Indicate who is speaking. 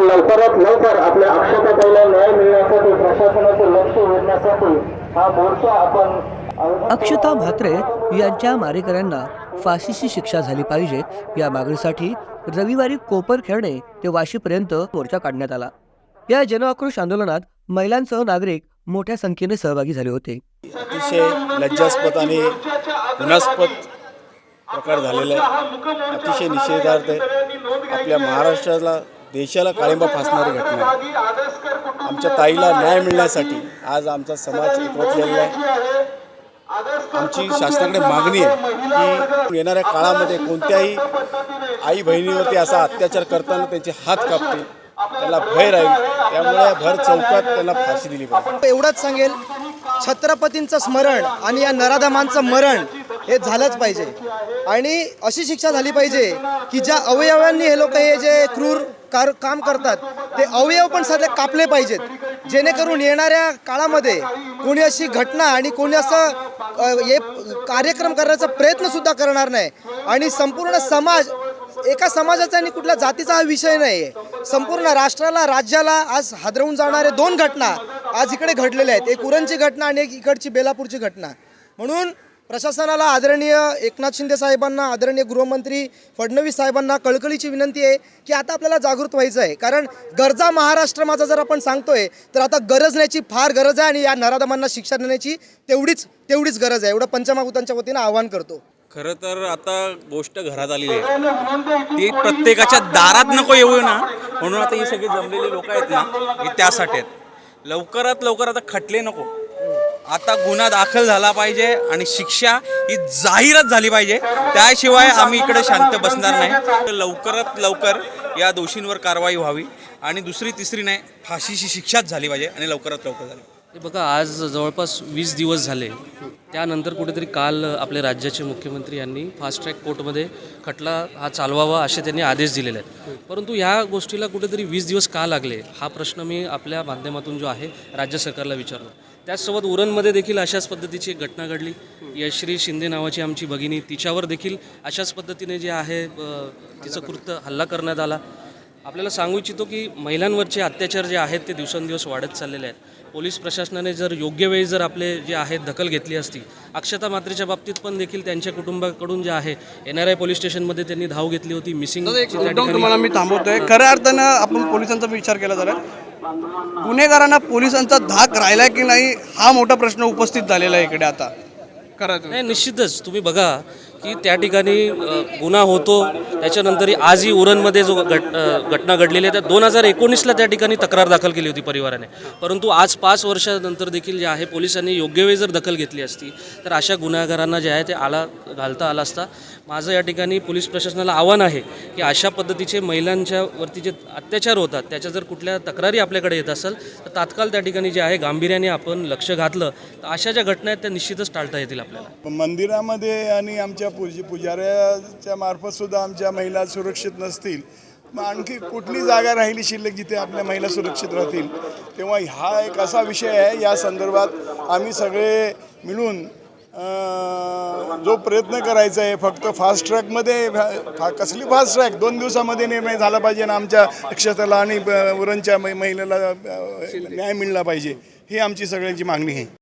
Speaker 1: लवकरात लवकर आपल्या अक्षताताईला न्याय मिळण्यासाठी प्रशासनाचे लक्ष वेधण्यासाठी हा मोर्चा आपण
Speaker 2: अक्षता म्हात्रे यांच्या मारेकऱ्यांना फाशीची शिक्षा झाली पाहिजे. या मागणीसाठी रविवारी कोपर खेळणे ते वाशीपर्यंत मोर्चा काढण्यात आला. या जनआक्रोश आंदोलनात महिलांसह नागरिक मोठ्या संख्येने सहभागी झाले होते.
Speaker 3: अतिशय लज्जास्पद आणि गुणास्पद प्रकार झालेला आहे अतिशय निषेधार्थ आहे. आपल्या महाराष्ट्राला देशाला काळिंबा फासणारी घटना. आहे आमच्या ताईला न्याय मिळण्यासाठी आज आमचा समाज एकवटलेला आहे. आमची शासनाकडे मागणी आहे की येणाऱ्या काळामध्ये कोणत्याही आई बहिणीवरती असा अत्याचार करताना त्यांचे हात कापतील त्याला भय राहील. त्यामुळे भर चौकात त्यांना फाशी दिली पाहिजे.
Speaker 4: एवढंच सांगेल छत्रपतींचं स्मरण आणि या नराधमांचं मरण हे झालंच पाहिजे. आणि अशी शिक्षा झाली पाहिजे की ज्या अवयवांनी हे लोक हे जे क्रूर कार काम करतात ते अवयव पण सध्या कापले पाहिजेत. जेणेकरून येणाऱ्या काळामध्ये कोणी अशी घटना आणि कोणी असं हे कार्यक्रम करण्याचा प्रयत्नसुद्धा करणार नाही. आणि संपूर्ण समाज एका समाजाचा आणि कुठल्या जातीचा हा विषय नाही आहे संपूर्ण राष्ट्राला राज्याला आज हादरवून जाणारे दोन घटना आज इकडे घडलेल्या आहेत. एक उरणची घटना आणि एक इकडची बेलापूरची घटना. म्हणून प्रशासनाला आदरणीय एकनाथ शिंदे साहेबांना आदरणीय गृहमंत्री फडणवीस साहेबांना कळकळीची विनंती आहे की आता आपल्याला जागृत व्हायचं आहे. कारण गरजा महाराष्ट्र माझा जर आपण सांगतोय तर आता गरजण्याची फार गरज आहे आणि या नराधमांना शिक्षा देण्याची तेवढीच तेवढीच गरज आहे. एवढं पंचमाभूतांच्या वतीनं आवाहन करतो.
Speaker 5: खरं तर आता गोष्ट घरात आलेली आहे. ती प्रत्येकाच्या दारात नको येऊ ना. म्हणून आता ही सगळी जमलेली लोक आहेत ना हे त्यासाठी आहेत. लवकरात लवकर आता खटले नको. आता गुन्हा दाखल झाला पाहिजे आणि शिक्षा ही जाहीरच झाली पाहिजे. त्याशिवाय आम्ही इकडे शांत बसणार नाही. तर लवकरात लवकर या दोषींवर कारवाई व्हावी आणि दुसरी तिसरी नाही फाशीची शिक्षाच झाली पाहिजे आणि लवकरात लवकर झाली.
Speaker 6: हे बघा आज जवळपास वीस दिवस झाले. त्यानंतर कुठेतरी काल आपले राज्याचे मुख्यमंत्री यांनी फास्ट ट्रॅक कोर्टमध्ये खटला हा चालवावा असे त्यांनी आदेश दिलेले आहेत. परंतु ह्या गोष्टीला कुठेतरी वीस दिवस का लागले? हा प्रश्न मी आपल्या माध्यमातून जो आहे राज्य सरकारला विचारलो त्याचसोबत उरणमध्ये देखील अशाच पद्धतीची एक घटना घडली. यश्री शिंदे नावाची आमची भगिनी तिच्यावर देखील अशाच पद्धतीने जे आहे तिचं कृत्य हल्ला करण्यात आला. आपल्याला सांगू इच्छितो की महिलांवरचे अत्याचार जे आहेत ते दिवसेंदिवस वाढत चाललेले आहेत. पोलीस प्रशासनाने जर योग्य वेळी जर आपले जे आहेत दखल घेतली असती अक्षता मात्रेच्या बाबतीत पण देखील त्यांच्या कुटुंबाकडून जे आहे एन आर आय पोलीस स्टेशनमध्ये त्यांनी धाव घेतली होती मिसिंग
Speaker 7: तुम्हाला मी थांबवतोय. खऱ्या अर्थानं आपण पोलिसांचा विचार केला जरा. गुन्हेगारांना पोलिसांचा धाक राहिलाय की नाही हा मोठा प्रश्न उपस्थित झालेला आहे इकडे आता. खरंच
Speaker 6: नाही निश्चितच. तुम्ही बघा की त्या ठिकाणी गुन्हा होतो. त्याच्यानंतरही आजही उरणमध्ये जो घट घटना घडलेली आहे त्या दोन हजार एकोणीसला त्या ठिकाणी तक्रार दाखल केली होती परिवाराने. परंतु आज पाच वर्षानंतर देखील जे आहे पोलिसांनी योग्य वेळी जर दखल घेतली असती तर अशा गुन्हेगारांना जे आहे ते आला घालता आला असता. माझं या ठिकाणी पोलीस प्रशासनाला आव्हान आहे की अशा पद्धतीचे महिलांच्या वरती जे अत्याचार होतात त्याच्या जर कुठल्या तक्रारी आपल्याकडे येत असेल तर तात्काळ त्या ठिकाणी जे आहे गांभीर्याने आपण लक्ष घातलं तर अशा ज्या घटना आहेत त्या निश्चितच टाळता येतील आपल्याला.
Speaker 3: मंदिरामध्ये आणि आमच्या पूज पुजाऱ्याच्या मार्फत सुद्धा आमच्या महिला सुरक्षित नसतील. मग आणखी कुठली जागा राहिली शिल्लक जिथे आपल्या महिला सुरक्षित राहतील? तेव्हा हा एक असा विषय आहे या संदर्भात आम्ही सगळे मिळून जो प्रयत्न करायचा आहे फक्त फास्ट ट्रॅकमध्ये फा- कसली फास्ट ट्रॅक दोन दिवसामध्ये निर्णय झाला पाहिजे आणि आमच्या क्षेत्राला आणि ब- उरणच्या मै- महिलेला न्याय मिळला पाहिजे. ही आमची सगळ्यांची मागणी आहे.